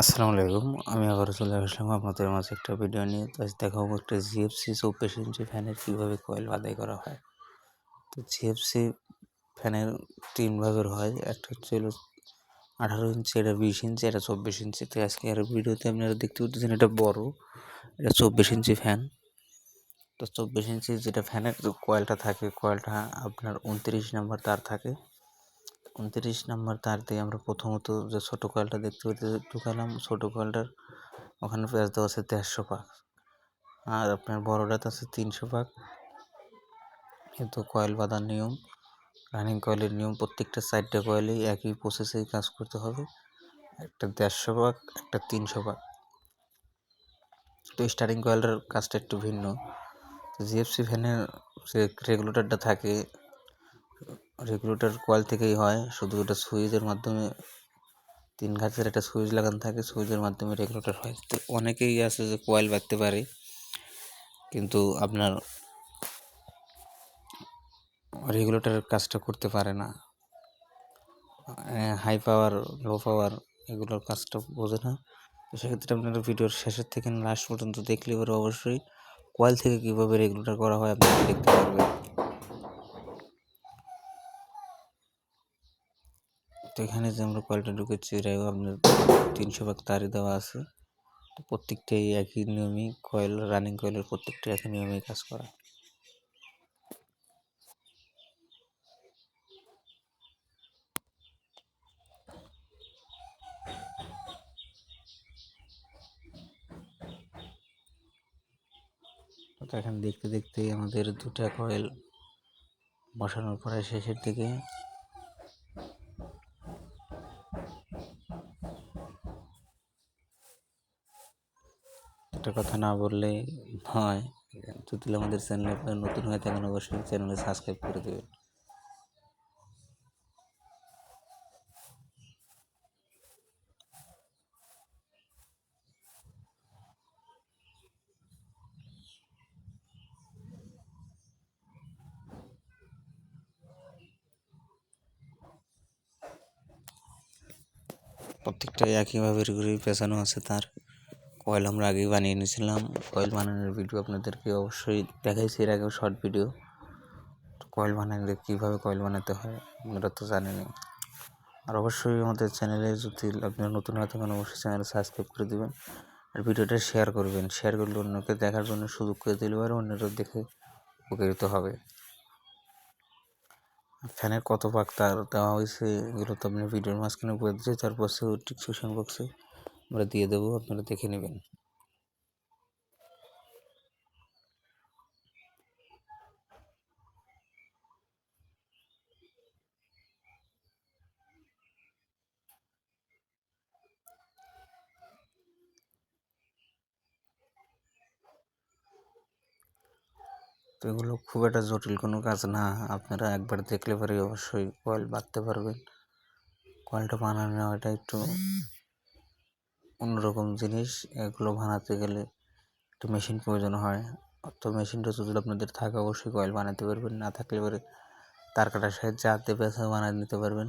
আসসালামু আলাইকুম আমি আবারও চলে আসলাম আপনাদের মাঝে একটা ভিডিও নিয়ে। তো আজ দেখাবো একটা জিএফসি চব্বিশ ইঞ্চি ফ্যানের কীভাবে কয়েল বাদাই করা হয়। তো জিএফসি ফ্যানের তিন ভাগের হয়, একটা হচ্ছে হলো আঠারো ইঞ্চি এটা বিশ ইঞ্চি এটা চব্বিশ ইঞ্চি তো আজকে আর ভিডিওতে আপনারা দেখতে পাচ্ছেন এটা বড়, এটা চব্বিশ ইঞ্চি ফ্যান তো চব্বিশ ইঞ্চি যেটা ফ্যানের কয়েলটা থাকে কয়েলটা আপনার উনত্রিশ নাম্বার তার থাকে। উনত্রিশ নম্বর তার দিয়ে আমরা প্রথমত যে ছোটো কয়েলটা দেখতে পাচ্ছি ঢুকালাম, ছোটো কয়েলটার ওখানে পেঁয়াজ দেওয়া আছে দেড়শো পাক। আর আপনার বড়োটাতে আছে তিনশো পাক। কিন্তু কয়েল বাঁধার নিয়ম, রানিং কয়েলের নিয়ম, প্রত্যেকটা সাইডটা কয়েলেই একই প্রসেসেই কাজ করতে হবে। একটা দেড়শো পাক, একটা তিনশো পাক। তো স্টার্টিং কয়েলটার কাজটা একটু ভিন্ন। জিএফসি ফ্যানের যে রেগুলেটরটা থাকে রেগুলেটর কয়েল থেকেই হয়। শুধু ওটা সুইচের মাধ্যমে, তিন ঘাটের একটা সুইচ লাগানো থাকে, সুইচের মাধ্যমে রেগুলেটর হয়। তো অনেকেই আছে যে কয়েল বাঁধতে পারে, কিন্তু আপনার রেগুলেটরের কাজটা করতে পারে না। হাই পাওয়ার লো পাওয়ার এগুলোর কাজটা বোঝে না। তো সেক্ষেত্রে আপনারা ভিডিওর শেষের থেকে লাস্ট পর্যন্ত দেখলে পরে অবশ্যই কয়েল থেকে কীভাবে রেগুলেটর করা হয় আপনারা দেখতে পারবেন। তো এখানে যে আমরা কয়েলটা ঢুকেছি এটাও আপনার তিনশো ভাগ তারই দেওয়া আছে। তো প্রত্যেকটাই একই নিয়মেই, কয়েল রানিং কয়েলের প্রত্যেকটা একই নিয়মেই কাজ করা। তো এখানে দেখতে দেখতেই আমাদের দুটা কয়েল বসানোর পরে শেষের দিকে একটা কথা না বললেই হয়। যদি আমাদের চ্যানেলে আপনার নতুন হয়ে থাকেন, অবশ্যই চ্যানেলে সাবস্ক্রাইব করে দেবেন। প্রত্যেকটা একইভাবে ঘুরে পেছানো আছে তার। কয়েল আমরা আগেই বানিয়ে নিয়েছিলাম। কয়েল বানানোর ভিডিও আপনাদেরকে অবশ্যই দেখাইছি এর আগেও শর্ট ভিডিও কয়েল বানালে কীভাবে কয়েল বানাতে হয় আপনারা তো জানেনই। আর অবশ্যই আমাদের চ্যানেলে যদি আপনারা নতুন হয়ে থাকেন, অবশ্যই চ্যানেল সাবস্ক্রাইব করে দেবেন। আর ভিডিওটা শেয়ার করবেন। শেয়ার করলে অন্যকে দেখার জন্য সুযোগ করে দিলে পারে অন্যরা দেখে উপকৃত হবে। ফ্যানের কত পাক তার দেওয়া হয়েছে, এগুলো তো আপনি ভিডিওর মাঝখানে বলে দিচ্ছে তারপর সে ডিসক্রিপশন বক্সে আমরা দিয়ে দেবো, আপনারা দেখে নেবেন। তো এগুলো খুব একটা জটিল কোনো কাজ না, আপনারা একবার দেখলে পরে অবশ্যই কয়েল বাঁধতে পারবেন। কয়েলটা বানানো এটা একটু অন্যরকম জিনিস, এগুলো বানাতে গেলে একটু মেশিন প্রয়োজন হয়। তো মেশিনটা যদি আপনাদের থাকে, অবশ্যই কয়েল বানাতে পারবেন, না থাকলে পরে তার কাটার সাহায্যে হাতে পেঁচা বানিয়ে নিতে পারবেন।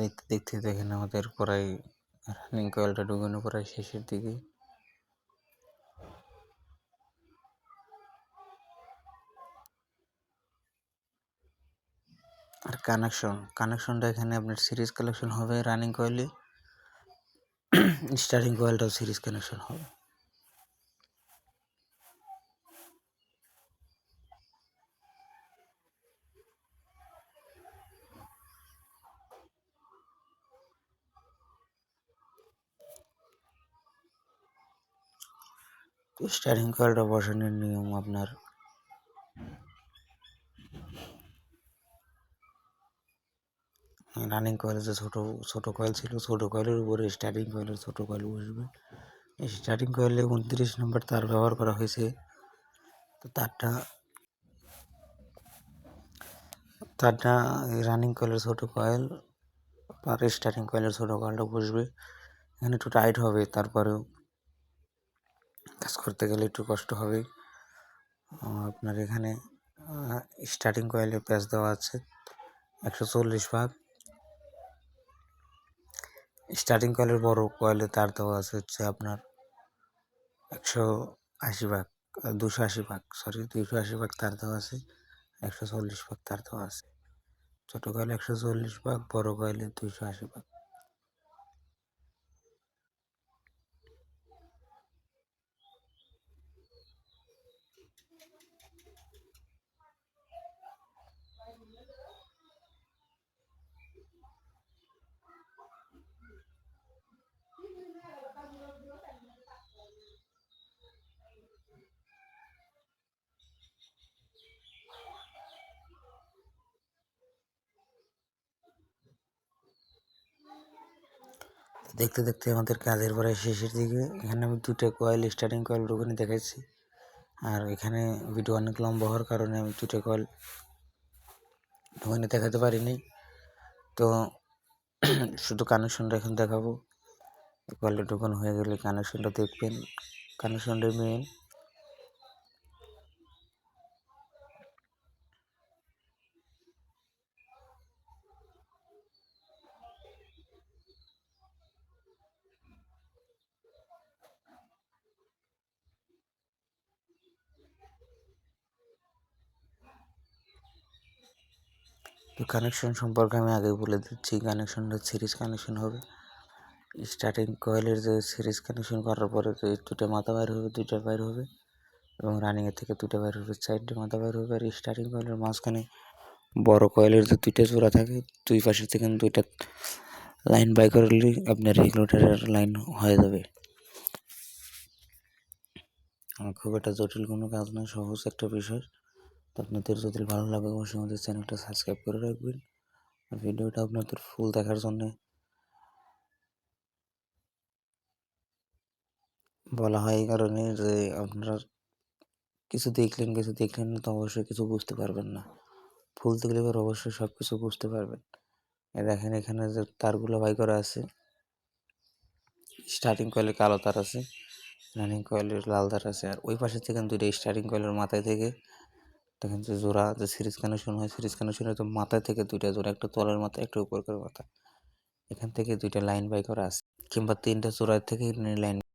দেখতে দেখতে দেখেন আমাদের প্রায় রানিং কয়েলটা ঢুকানো প্রায় শেষের দিকে। আর কানেকশন কানেকশনটা এখানে আপনার সিরিজ কানেকশন হবে রানিং কয়েলে স্টার্টিং কয়েলটাও সিরিজ কানেকশন হবে। স্টারিং কয়েলটা বসানোর নিয়ম আপনার? রানিং কয়েল যে ছোটো ছোটো কয়েল ছিল, ছোটো কয়েলের উপরে স্টার্টিং কয়েলের ছোটো কয়েল বসবে। এই স্টার্টিং কয়েলে উনত্রিশ নম্বর তার ব্যবহার করা হয়েছে। তো তারটা তারটা রানিং কয়েলের ছোটো কয়েল আর স্টার্টিং কয়েলের ছোটো কয়েলটা বসবে। এখানে একটু টাইট হবে, তারপরেও কাজ করতে গেলে একটু কষ্ট হবে আপনার এখানে স্টার্টিং কয়েলে প্যাচ দেওয়া আছে একশো চল্লিশ ভাগ। স্টার্টিং কয়েলের বড় কয়েলে তার দেওয়া আছে হচ্ছে আপনার একশো আশি ভাগ দুশো আশি ভাগ সরি দুশো আশি ভাগ তার দেওয়া আছে, একশো চল্লিশ ভাগ তার দেওয়া আছে। ছোটো কয়েল একশো চল্লিশ ভাগ, বড় কয়েলে দুশো আশি ভাগ। দেখতে দেখতে আমাদের কাজের পরে শেষের দিকে এখানে আমি দুটো কয়েল স্টার্টিং কয়েল ওখানে দেখাচ্ছি আর এখানে ভিডিও অনেক লম্বা হওয়ার কারণে আমি দুটো কয়েল ওখানে দেখাতে পারিনি। তো শুধু কানেকশনটা এখন দেখাবো। কয়েলটা ঢুকানো হয়ে গেলে কানেকশনটা দেখবেন। কানেকশনটা মেন তো কানেকশন সম্পর্কে আমি আগে বলে দিচ্ছি কানেকশনটা সিরিজ কানেকশন হবে। স্টার্টিং কয়েলের যে সিরিজ কানেকশন করার পরে যে দুটো মাথা বাইর হবে, দুইটা বাইর হবে এবং রানিংয়ের থেকে দুটো বাইর হবে, চারটে মাথা বাইর হবে। আর স্টার্টিং কয়েলের মাঝখানে বড় কয়েলের যে দুইটা জোড়া থাকে, দুই পাশে থেকে দুইটা লাইন বাই করলে আপনার রেগুলেটারের লাইন হয়ে যাবে। খুব একটা জটিল কোনো কাজ নয়, সহজ একটা বিষয়। তো আপনাদের যদি ভালো লাগে অবশ্যই আমাদের চ্যানেলটা সাবস্ক্রাইব করে রাখবেন। আর ভিডিওটা আপনাদের ফুল দেখার জন্য বলা হয় এই কারণে যে আপনারা কিছু দেখলেন কিছু দেখলেন না, তো অবশ্যই কিছু বুঝতে পারবেন না। ফুল দেখলে এবার অবশ্যই সব কিছু বুঝতে পারবেন। দেখেন এখানে যে তারগুলো বাই করা আছে। স্টার্টিং কয়েলের কালো তার আছে রানিং কয়েলের লাল তার আছে। আর ওই পাশে থেকে দুইটা স্টার্টিং কয়েলের মাথায় থেকে দেখেন যে জোড়া, যে সিরিজ কানেকশন হয়, সিরিজ কানেকশনে তো মাথায় থেকে দুইটা জোড়া, একটা তলের মাথা, একটা উপরকার মাথা। এখান থেকে দুইটা লাইন বাই করা আছে। কিংবা তিনটা জোড়ার থেকে লাইন